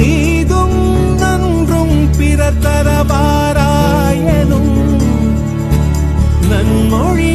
தீதும் நன்றும் பிறர் தரவாராயனும் நன்மொழி